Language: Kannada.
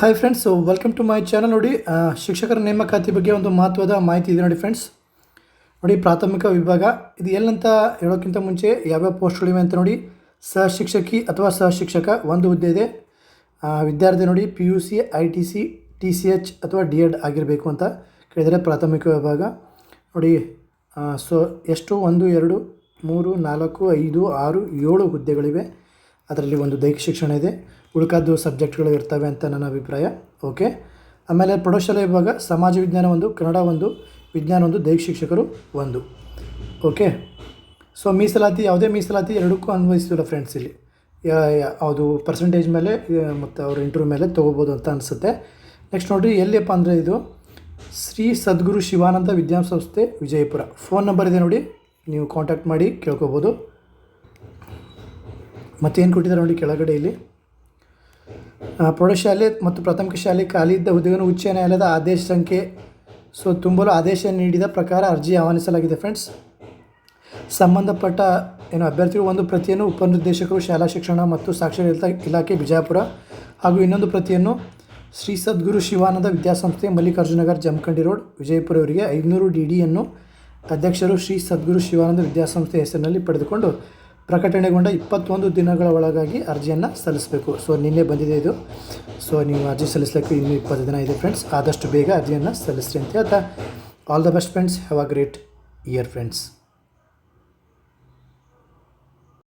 Hi friends welcome to my channel ನೋಡಿ ಶಿಕ್ಷಕರ ನೇಮಕಾತಿ ಬಗ್ಗೆ ಒಂದು ಮಹತ್ವದ ಮಾಹಿತಿ ಇದೆ ನೋಡಿ ಫ್ರೆಂಡ್ಸ್ ನೋಡಿ, ಪ್ರಾಥಮಿಕ ವಿಭಾಗ, ಇದು ಎಲ್ಲಂತ ಹೇಳೋಕ್ಕಿಂತ ಮುಂಚೆ ಯಾವ್ಯಾವ ಪೋಸ್ಟ್ಗಳಿವೆ ಅಂತ ನೋಡಿ ಸಹ ಶಿಕ್ಷಕಿ ಅಥವಾ ಸಹ ಶಿಕ್ಷಕ ಒಂದು ಹುದ್ದೆ ಇದೆ. ವಿದ್ಯಾರ್ಥಿ ನೋಡಿ P U C I T C T C H ಅಥವಾ ಡಿ ಎಡ್ ಆಗಿರಬೇಕು ಅಂತ ಕೇಳಿದರೆ ಪ್ರಾಥಮಿಕ ವಿಭಾಗ. ನೋಡಿ ಸೊ ಎಷ್ಟು? ಒಂದು, ಎರಡು, ಮೂರು, ನಾಲ್ಕು, ಐದು, ಆರು, ಏಳು ಹುದ್ದೆಗಳಿವೆ. ಅದರಲ್ಲಿ ಒಂದು ದೈಹಿಕ ಶಿಕ್ಷಣ ಇದೆ. ಉಳ್ಕಾದ್ದು ಸಬ್ಜೆಕ್ಟ್ಗಳು ಇರ್ತವೆ ಅಂತ ನನ್ನ ಅಭಿಪ್ರಾಯ. ಓಕೆ? ಆಮೇಲೆ ಪ್ರೌಢಶಾಲೆ ವಿಭಾಗ, ಸಮಾಜ ವಿಜ್ಞಾನ ಒಂದು, ಕನ್ನಡ ಒಂದು, ವಿಜ್ಞಾನ ಒಂದು, ದೈಹಿಕ ಶಿಕ್ಷಕರು ಒಂದು. ಓಕೆ? ಸೊ ಮೀಸಲಾತಿ, ಯಾವುದೇ ಮೀಸಲಾತಿ ಎರಡಕ್ಕೂ ಅನ್ವಯಿಸಿಲ್ಲ ಫ್ರೆಂಡ್ಸ್ ಇಲ್ಲಿ. ಅದು ಪರ್ಸೆಂಟೇಜ್ ಮೇಲೆ ಮತ್ತು ಅವ್ರ ಇಂಟರ್ವ್ಯೂ ಮೇಲೆ ತೊಗೋಬೋದು ಅಂತ ಅನಿಸುತ್ತೆ. ನೆಕ್ಸ್ಟ್ ನೋಡಿರಿ, ಎಲ್ಲಿಯಪ್ಪ ಅಂದರೆ ಇದು? ಶ್ರೀ ಸದ್ಗುರು ಶಿವಾನಂದ ವಿದ್ಯಾಸಂಸ್ಥೆ ವಿಜಯಪುರ. ಫೋನ್ ನಂಬರ್ ಇದೆ ನೋಡಿ. ನೀವು ಕಾಂಟ್ಯಾಕ್ಟ್ ಮಾಡಿ ಕೇಳ್ಕೊಬೋದು. ಮತ್ತೇನು ಕೊಟ್ಟಿದ್ದಾರೆ ನೋಡಿ ಕೆಳಗಡೆ ಇಲ್ಲಿ. ಪ್ರೌಢಶಾಲೆ ಮತ್ತು ಪ್ರಾಥಮಿಕ ಶಾಲೆ ಖಾಲಿ ಇದ್ದ ಹುದ್ದೆಗಳನ್ನು ಉಚ್ಚ ನ್ಯಾಯಾಲಯದ ಆದೇಶ ಸಂಖ್ಯೆ, ಸೊ ತುಂಬಲು ಆದೇಶ ನೀಡಿದ ಪ್ರಕಾರ ಅರ್ಜಿ ಆಹ್ವಾನಿಸಲಾಗಿದೆ ಫ್ರೆಂಡ್ಸ್. ಸಂಬಂಧಪಟ್ಟ ಏನು ಅಭ್ಯರ್ಥಿಗಳು ಒಂದು ಪ್ರತಿಯನ್ನು ಉಪನಿರ್ದೇಶಕರು, ಶಾಲಾ ಶಿಕ್ಷಣ ಮತ್ತು ಸಾಕ್ಷರತಾ ಇಲಾಖೆ ಬಿಜಾಪುರ ಹಾಗೂ ಇನ್ನೊಂದು ಪ್ರತಿಯನ್ನು ಶ್ರೀ ಸದ್ಗುರು ಶಿವಾನಂದ ವಿದ್ಯಾಸಂಸ್ಥೆ ಮಲ್ಲಿಕಾರ್ಜುನಗರ್, ಜಮಖಂಡಿ ರೋಡ್, ವಿಜಯಪುರ ಅವರಿಗೆ ಐದುನೂರು ಡಿ ಡಿಯನ್ನು ಅಧ್ಯಕ್ಷರು ಶ್ರೀ ಸದ್ಗುರು ಶಿವಾನಂದ ವಿದ್ಯಾಸಂಸ್ಥೆ ಹೆಸರಿನಲ್ಲಿ ಪಡೆದುಕೊಂಡು ಪ್ರಕಟಣೆಗೊಂಡ ಇಪ್ಪತ್ತೊಂದು ದಿನಗಳ ಒಳಗಾಗಿ ಅರ್ಜಿಯನ್ನು ಸಲ್ಲಿಸಬೇಕು. ಸೊ ನಿನ್ನೆ ಬಂದಿದೆ ಇದು. ಸೊ ನೀವು ಅರ್ಜಿ ಸಲ್ಲಿಸಲಿಕ್ಕೆ ಇನ್ನೂ ಇಪ್ಪತ್ತು ದಿನ ಇದೆ ಫ್ರೆಂಡ್ಸ್ ಆದಷ್ಟು ಬೇಗ ಅರ್ಜಿಯನ್ನು ಸಲ್ಲಿಸ್ರಿ ಅಂತ ಹೇಳ್ತಾ. All the best friends have a great year friends